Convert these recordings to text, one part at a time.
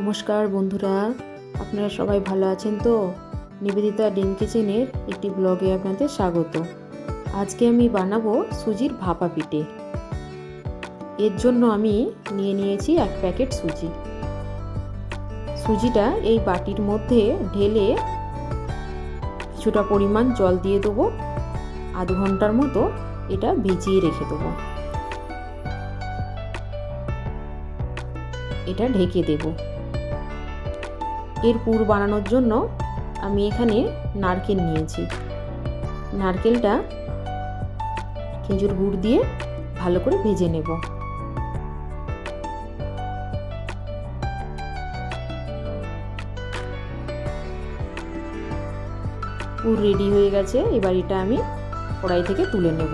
নমস্কার বন্ধুরা, আপনারা সবাই ভালো আছেন তো? নিবেদিতা ডিম কিচেনের একটি ব্লগে আপনাদের স্বাগত। আজকে আমি বানাবো সুজির ভাপা পিঠে। এর জন্য আমি নিয়ে নিয়েছি এক প্যাকেট সুজি। সুজিটা এই বাটির মধ্যে ঢেলে কিছুটা পরিমাণ জল দিয়ে দেবো। আধ ঘণ্টার মতো এটা ভিজিয়ে রেখে দেবো। এটা ঢেকে দেব। এর পুর বানানোর জন্য আমি এখানে নারকেল নিয়েছি। নারকেলটা খেজুর গুড় দিয়ে ভালো করে ভেজে নেব। পুর রেডি হয়ে গেছে, এবার এটা আমি কড়াই থেকে তুলে নেব।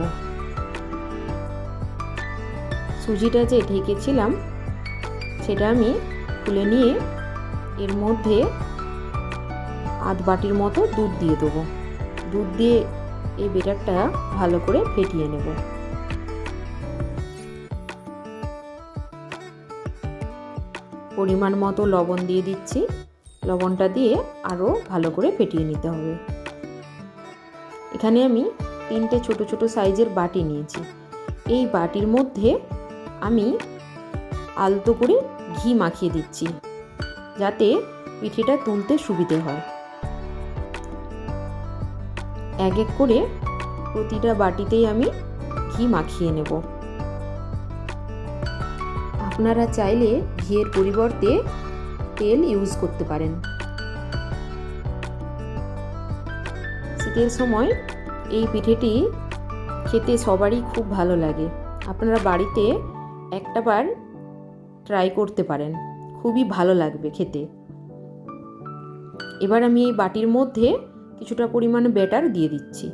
সুজিটা যে ঢেকেছিলাম, সেটা আমি খুলে নিয়ে এর মধ্যে আধ বাটির মতো দুধ দিয়ে দেবো। দুধ দিয়ে এই বেটারটা ভালো করে ফেটিয়ে নেব। পরিমাণ মতো লবণ দিয়ে দিচ্ছি। লবণটা দিয়ে আরও ভালো করে ফেটিয়ে নিতে হবে। এখানে আমি তিনটে ছোট ছোট সাইজের বাটি নিয়েছি। এই বাটির মধ্যে আমি আলতো করে ঘি মাখিয়ে দিচ্ছি। যাতে পিঠেটা তুলতে সুবিধে হয়। এক এক করে প্রতিটা বাটিতেই আমি ঘি মাখিয়ে নেব। আপনারা চাইলে ঘিয়ের পরিবর্তে তেল ইউজ করতে পারেন। শীতের সময় এই পিঠেটি খেতে সবারই খুব ভালো লাগে। আপনারা বাড়িতে একটা বার ট্রাই করতে পারেন। খুবই ভালো লাগবে খেতে। এবার আমি এই বাটির মধ্যে কিছুটা পরিমাণে ব্যাটার দিয়ে দিচ্ছি।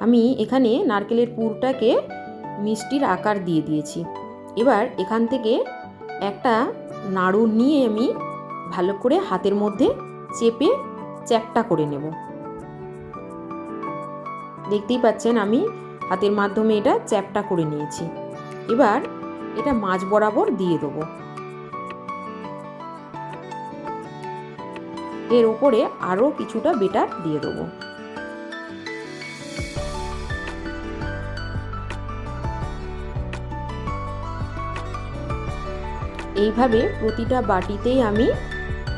আমি এখানে নারকেলের পুরটাকে মিষ্টির আকার দিয়ে দিয়েছি। এবার এখান থেকে একটা নাড়ু নিয়ে আমি ভালো করে হাতের মধ্যে চেপে চ্যাপটা করে নেব। দেখতেই পাচ্ছেন আমি হাতের মাধ্যমে এটা চ্যাপটা করে নিয়েছি। এবার এটা মাছ বরাবর দিয়ে দেবো। এর উপরে আরও কিছুটা বেটার দিয়ে দেবো। এইভাবে প্রতিটা বাটিতেই আমি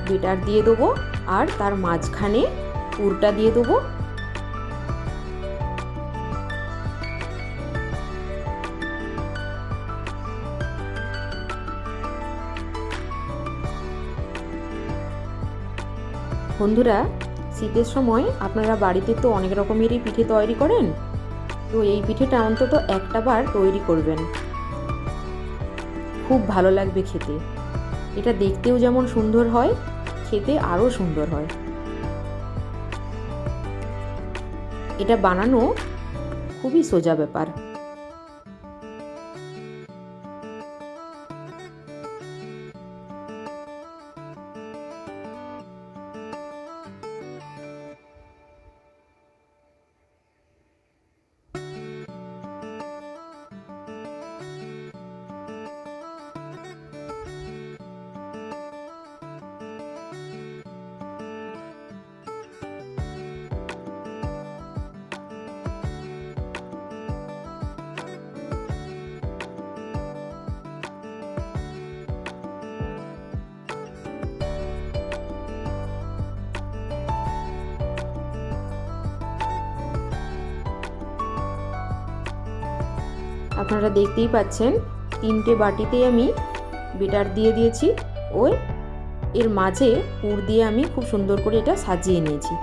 বেটার দিয়ে দেবো আর তার মাঝখানে পুরটা দিয়ে দেবো। বন্ধুরা, শীতের সময় আপনারা বাড়িতে তো অনেক রকমেরই পিঠে তৈরি করেন। তো এই পিঠেটা অন্তত একটা বার তৈরি করবেন। খুব ভালো লাগবে খেতে। এটা দেখতেও যেমন সুন্দর হয়, খেতে আরও সুন্দর হয়। এটা বানানো খুবই সোজা ব্যাপার। আপনারা দেখতেই পাচ্ছেন, তিনটে বাটিতেই আমি বেটার দিয়ে দিয়েছি। ও এর মাঝে পুর দিয়ে আমি খুব সুন্দর করে এটা সাজিয়ে নিয়েছি।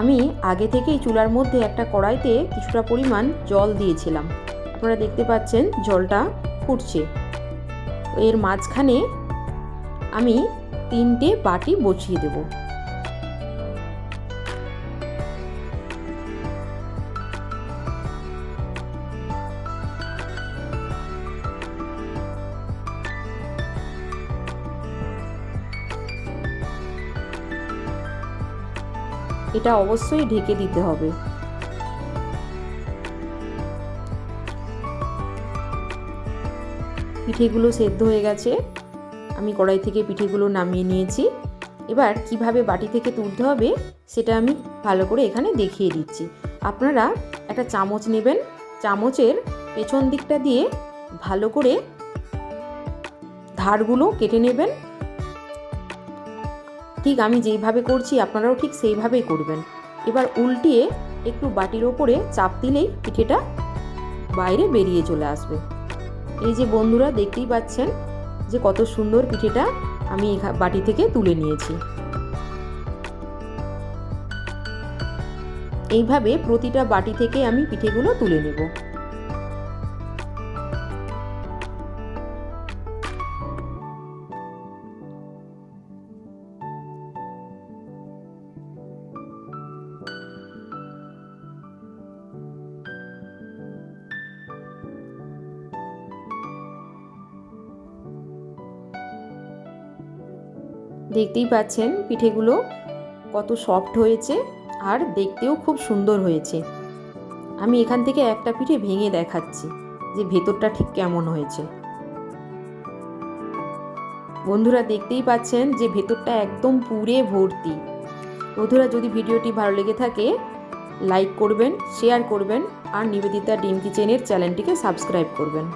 আমি আগে থেকেই চুলার মধ্যে একটা কড়াইতে কিছুটা পরিমাণ জল দিয়েছিলাম। আপনারা দেখতে পাচ্ছেন জলটা ফুটছে। এর মাঝখানে আমি তিনটে বাটি বসিয়ে দেবো। এটা অবশ্যই ঢেকে দিতে হবে। পিঠেগুলো সেদ্ধ হয়ে গেছে। আমি কড়াই থেকে পিঠেগুলো নামিয়ে নিয়েছি। এবার কীভাবে বাটি থেকে তুলতে হবে সেটা আমি ভালো করে এখানে দেখিয়ে দিচ্ছি। আপনারা একটা চামচ নেবেন। চামচের পেছন দিকটা দিয়ে ভালো করে ধারগুলো কেটে নেবেন। ঠিক আমি যেইভাবে করছি আপনারাও ঠিক সেইভাবেই করবেন। এবার উল্টিয়ে একটু বাটির ওপরে চাপ দিলেই পিঠেটা বাইরে বেরিয়ে চলে আসবে। এই যে বন্ধুরা দেখতেই পাচ্ছেন যে কত সুন্দর পিঠেটা আমি বাটি থেকে তুলে নিয়েছি। এইভাবে প্রতিটা বাটি থেকে আমি পিঠেগুলো তুলে নেব। দেখতেই পাচ্ছেন পিঠেগুলো কত সফট হয়েছে আর দেখতেও খুব সুন্দর হয়েছে। আমি এখান থেকে একটা পিঠে ভেঙে দেখাচ্ছি যে ভেতরটা ঠিক কেমন হয়েছে। বন্ধুরা দেখতেই পাচ্ছেন যে ভেতরটা একদম পুরে ভর্তি। বন্ধুরা যদি ভিডিওটি ভালো লেগে থাকে, লাইক করবেন শেয়ার করবেন আর নিবেদিতা ডিম কিচেনের চ্যানেলটিকে সাবস্ক্রাইব করবেন।